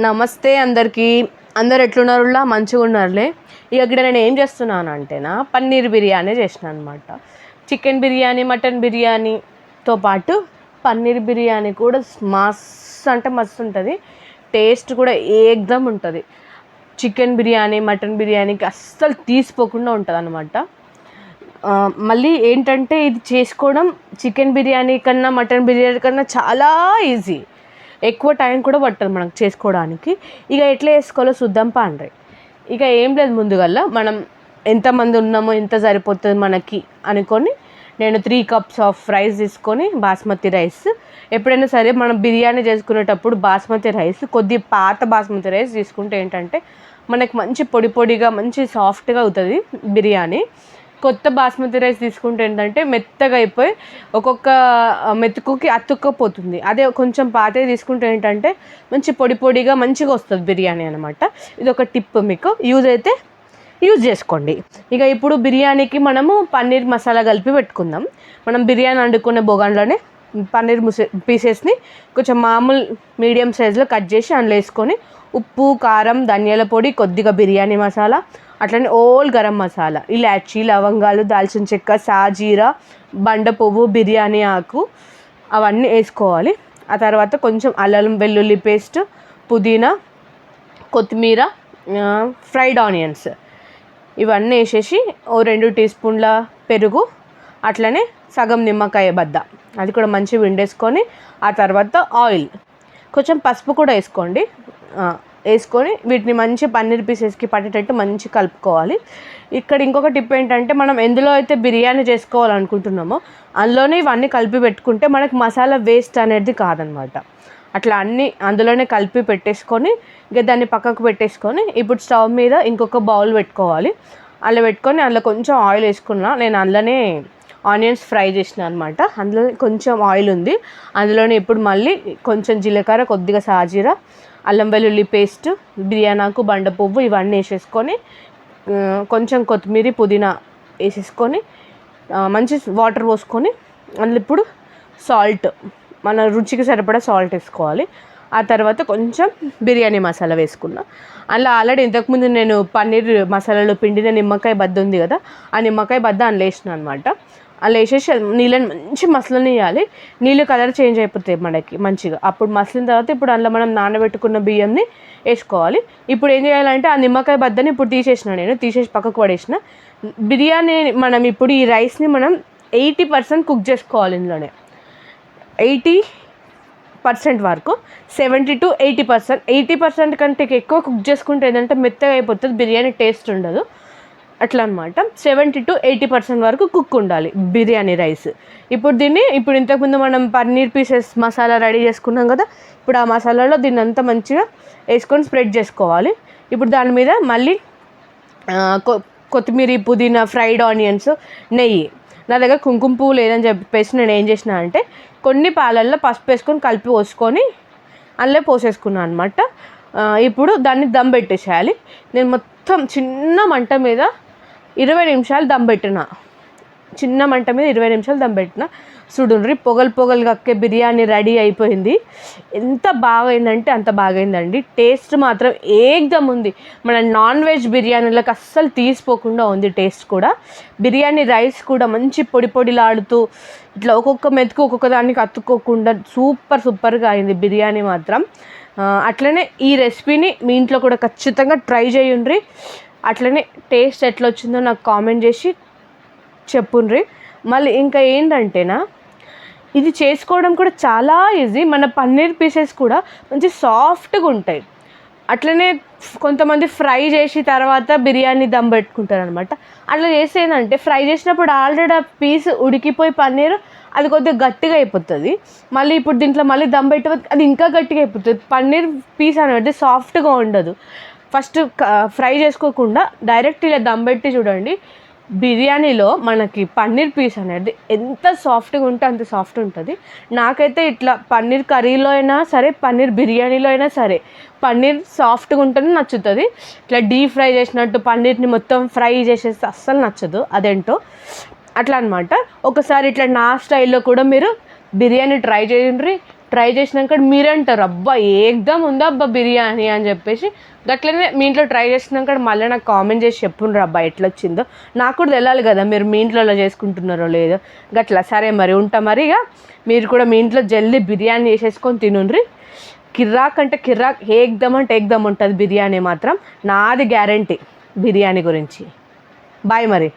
నమస్తే అందరికీ. అందరు ఎట్లున్నారులా? మంచిగా ఉన్నారులే ఇక ఇక్కడ నేను ఏం చేస్తున్నాను అంటేనా పన్నీర్ బిర్యానీ చేసిన అనమాట చికెన్ బిర్యానీ మటన్ బిర్యానీతో పాటు పన్నీర్ బిర్యానీ కూడా మస్తు అంటే మస్తు ఉంటుంది. టేస్ట్ కూడా ఏకదం ఉంటుంది. చికెన్ బిర్యానీ మటన్ బిర్యానీకి అస్సలు తీసిపోకుండా ఉంటుంది అనమాట మళ్ళీ ఏంటంటే ఇది చేసుకోవడం చికెన్ బిర్యానీ కన్నా మటన్ బిర్యానీ కన్నా చాలా ఈజీ. ఎక్కువ టైం కూడా పట్టదు మనకు చేసుకోవడానికి. ఇక ఎట్లా వేసుకోవాలో చూద్దాం పాండ్రి. ఇక ఏం లేదు ముందుగల్లా మనం ఎంతమంది ఉన్నామో ఎంత సరిపోతుంది మనకి అనుకొని నేను త్రీ కప్స్ ఆఫ్ రైస్ తీసుకొని బాస్మతి రైస్ ఎప్పుడైనా సరే మనం బిర్యానీ చేసుకునేటప్పుడు బాస్మతి రైస్ కొద్ది పాత బాస్మతి రైస్ తీసుకుంటే ఏంటంటే మనకి మంచి పొడి పొడిగా మంచి సాఫ్ట్గా అవుతుంది బిర్యానీ. కొత్త బాస్మతి రైస్ తీసుకుంటే ఏంటంటే మెత్తగా అయిపోయి ఒక్కొక్క మెతుకుకి అతుక్కపోతుంది. అదే కొంచెం పాతే తీసుకుంటే ఏంటంటే మంచి పొడి పొడిగా మంచిగా వస్తుంది బిర్యానీ అనమాట ఇది ఒక టిప్ మీకు. యూజ్ అయితే యూజ్ చేసుకోండి. ఇక ఇప్పుడు బిర్యానీకి మనము పన్నీర్ మసాలా కలిపి పెట్టుకుందాం. మనం బిర్యానీ వండుకునే బొగాన్లోనే పన్నీర్ ముసే పీసెస్ని కొంచెం మామూలు మీడియం సైజులో కట్ చేసి అందులో వేసుకొని ఉప్పు కారం ధనియాల పొడి కొద్దిగా బిర్యానీ మసాలా అట్లనే ఓల్ గరం మసాలా ఇలాచి లవంగాలు దాల్చిన చెక్క సాజీరా బండ పువ్వు బిర్యానీ ఆకు అవన్నీ వేసుకోవాలి. ఆ తర్వాత కొంచెం అల్లం వెల్లుల్లి పేస్ట్ పుదీనా కొత్తిమీర ఫ్రైడ్ ఆనియన్స్. ఇవన్నీ వేసేసి ఓ రెండు టీ స్పూన్ల పెరుగు అట్లనే సగం నిమ్మకాయ బద్ద. అది కూడా మంచిగా విండేసుకొని ఆ తర్వాత ఆయిల్. కొంచెం పసుపు కూడా వేసుకోండి. వేసుకొని వీటిని మంచి పన్నీర్ పీసెస్కి పట్టేటట్టు మంచి కలుపుకోవాలి. ఇక్కడ ఇంకొక టిప్ ఏంటంటే మనం ఎందులో అయితే బిర్యానీ చేసుకోవాలనుకుంటున్నామో అందులోనే ఇవన్నీ కలిపి పెట్టుకుంటే మనకు మసాలా వేస్ట్ అనేది కాదనమాట. అట్లా అన్నీ అందులోనే కలిపి పెట్టేసుకొని ఇక దాన్ని పక్కకు పెట్టేసుకొని ఇప్పుడు స్టవ్ మీద ఇంకొక బౌల్ పెట్టుకోవాలి. అలా పెట్టుకొని అందులో కొంచెం ఆయిల్ వేసుకున్నా నేను అందులోనే ఆనియన్స్ ఫ్రై చేసిన అనమాట అందులో కొంచెం ఆయిల్ ఉంది. అందులోనే ఇప్పుడు మళ్ళీ కొంచెం జీలకర్ర కొద్దిగా సాజీరా అల్లం వెల్లుల్లి పేస్ట్ బిర్యానాకు బండ పువ్వు ఇవన్నీ వేసేసుకొని కొంచెం కొత్తిమీర పుదీనా వేసేసుకొని మంచి వాటర్ పోసుకొని అందులో ఇప్పుడు సాల్ట్ మన రుచికి సరిపడా సాల్ట్ వేసుకోవాలి. ఆ తర్వాత కొంచెం బిర్యానీ మసాలా వేసుకున్నా. అందులో ఆల్రెడీ ఇంతకుముందు నేను పన్నీర్ మసాలాలో పిండిన నిమ్మకాయ బద్ద ఉంది కదా ఆ నిమ్మకాయ బద్ద అందులో వేసిన అనమాట అలా వేసేసి నీళ్ళని మంచి మసలనియాలి నీళ్ళు కలర్ చేంజ్ అయిపోతాయి మనకి మంచిగా. అప్పుడు మసలిన తర్వాత ఇప్పుడు అందులో మనం నానబెట్టుకున్న బియ్యంని వేసుకోవాలి. ఇప్పుడు ఏం చేయాలంటే ఆ నిమ్మకాయ బద్దని ఇప్పుడు తీసేసిన నేను తీసేసి పక్కకు పడేసిన. బిర్యానీ మనం ఇప్పుడు ఈ రైస్ని మనం ఎయిటీ పర్సెంట్ కుక్ చేసుకోవాలి ఇందులోనే. ఎయిటీ పర్సెంట్ వరకు seventy to eighty percent. Eighty percent కంటే ఎక్కువ కుక్ చేసుకుంటే ఏంటంటే మెత్తగా అయిపోతుంది బిర్యానీ టేస్ట్ ఉండదు. అట్లా అనమాట సెవెంటీ టు ఎయిటీ పర్సెంట్ వరకు కుక్ ఉండాలి బిర్యానీ రైస్. ఇప్పుడు దీన్ని ఇప్పుడు ఇంతకుముందు మనం పన్నీర్ పీసెస్ మసాలా రెడీ చేసుకున్నాం కదా ఇప్పుడు ఆ మసాలాలో దీన్ని అంతా మంచిగా వేసుకొని స్ప్రెడ్ చేసుకోవాలి. ఇప్పుడు దాని మీద మళ్ళీ కొత్తిమీర పుదీనా ఫ్రైడ్ ఆనియన్స్ నెయ్యి. నా దగ్గర కుంకుమ పువ్వు లేదని చెప్పేసి నేను ఏం చేసిన అంటే కొన్ని పాలల్లో పసుపు వేసుకొని కలిపి పోసుకొని అందులో పోసేసుకున్నాను అనమాట ఇప్పుడు దాన్ని దమ్ పెట్టేసేయాలి. నేను మొత్తం చిన్న మంట మీద ఇరవై నిమిషాలు దమ్ పెట్టిన. చిన్న మంట మీద ఇరవై నిమిషాలు దమ్ పెట్టిన. చూడుండ్రి పొగలు పొగలు కక్కే బిర్యానీ రెడీ అయిపోయింది. ఎంత బాగైందంటే అంత బాగైందండి. టేస్ట్ మాత్రం ఏకదమ్ ఉంది. మన నాన్ వెజ్ బిర్యానీలకు అస్సలు తీసిపోకుండా ఉంది టేస్ట్ కూడా. బిర్యానీ రైస్ కూడా మంచి పొడి పొడిలాడుతూ ఇట్లా ఒక్కొక్క మెతుకు ఒక్కొక్క దానికి అతుక్కోకుండా సూపర్ సూపర్గా అయింది బిర్యానీ మాత్రం. అట్లనే ఈ రెసిపీని మీ ఇంట్లో కూడా ఖచ్చితంగా ట్రై చేయండి అట్లనే టేస్ట్ ఎట్లా వచ్చిందో నాకు కామెంట్ చేసి చెప్పుండ్రి. మళ్ళీ ఇంకా ఏంటంటేనా ఇది చేసుకోవడం కూడా చాలా ఈజీ. మన పన్నీర్ పీసెస్ కూడా మంచి సాఫ్ట్గా ఉంటాయి అట్లనే కొంతమంది ఫ్రై చేసి తర్వాత బిర్యానీ దమ్ పెట్టుకుంటారు అనమాట అట్లా చేస్తే ఏంటంటే ఫ్రై చేసినప్పుడు ఆల్రెడీ ఆ పీస్ ఉడికిపోయి పన్నీర్ అది కొద్దిగా గట్టిగా అయిపోతుంది. మళ్ళీ ఇప్పుడు దీంట్లో మళ్ళీ దమ్ పెట్టే అది ఇంకా గట్టిగా అయిపోతుంది. పన్నీర్ పీస్ అనేది సాఫ్ట్గా ఉండదు. ఫస్ట్ ఫ్రై చేసుకోకుండా డైరెక్ట్ ఇలా దమ్ పెట్టి చూడండి. బిర్యానీలో మనకి పన్నీర్ పీస్ అనేది ఎంత సాఫ్ట్గా ఉంటే అంత సాఫ్ట్ ఉంటుంది. నాకైతే ఇట్లా పన్నీర్ కర్రీలో అయినా సరే పన్నీర్ బిర్యానీలో అయినా సరే పన్నీర్ సాఫ్ట్గా ఉంటేనే నచ్చుతుంది. ఇట్లా డీప్ ఫ్రై చేసినట్టు పన్నీర్ని మొత్తం ఫ్రై చేసేస్తే అస్సలు నచ్చదు. అదేంటో? అట్లా అనమాట ఒకసారి ఇట్లా నా స్టైల్లో కూడా మీరు బిర్యానీ ట్రై చేయండి. ట్రై చేసినాక మీరు అంటారు అబ్బా ఏకదం ఉందా అబ్బా బిర్యానీ? అని చెప్పేసి. గట్లనే మీ ఇంట్లో ట్రై చేసినాక మళ్ళీ నాకు కామెంట్ చేసి చెప్పుండ్రు అబ్బా ఎట్లా వచ్చిందో నాకు కూడా తెలియాలి కదా మీరు మీ ఇంట్లో చేసుకుంటున్నారో లేదో. గట్లా సరే మరి ఉంటా మరి ఇక మీరు కూడా మీ ఇంట్లో జల్దీ బిర్యానీ చేసేసుకొని తినుండ్రి. కిర్రాక్ అంటే కిర్రాక్ ఏకదం అంటే ఏకదం ఉంటుంది బిర్యానీ మాత్రం. నాది గ్యారంటీ బిర్యానీ గురించి. బాయ్ మరి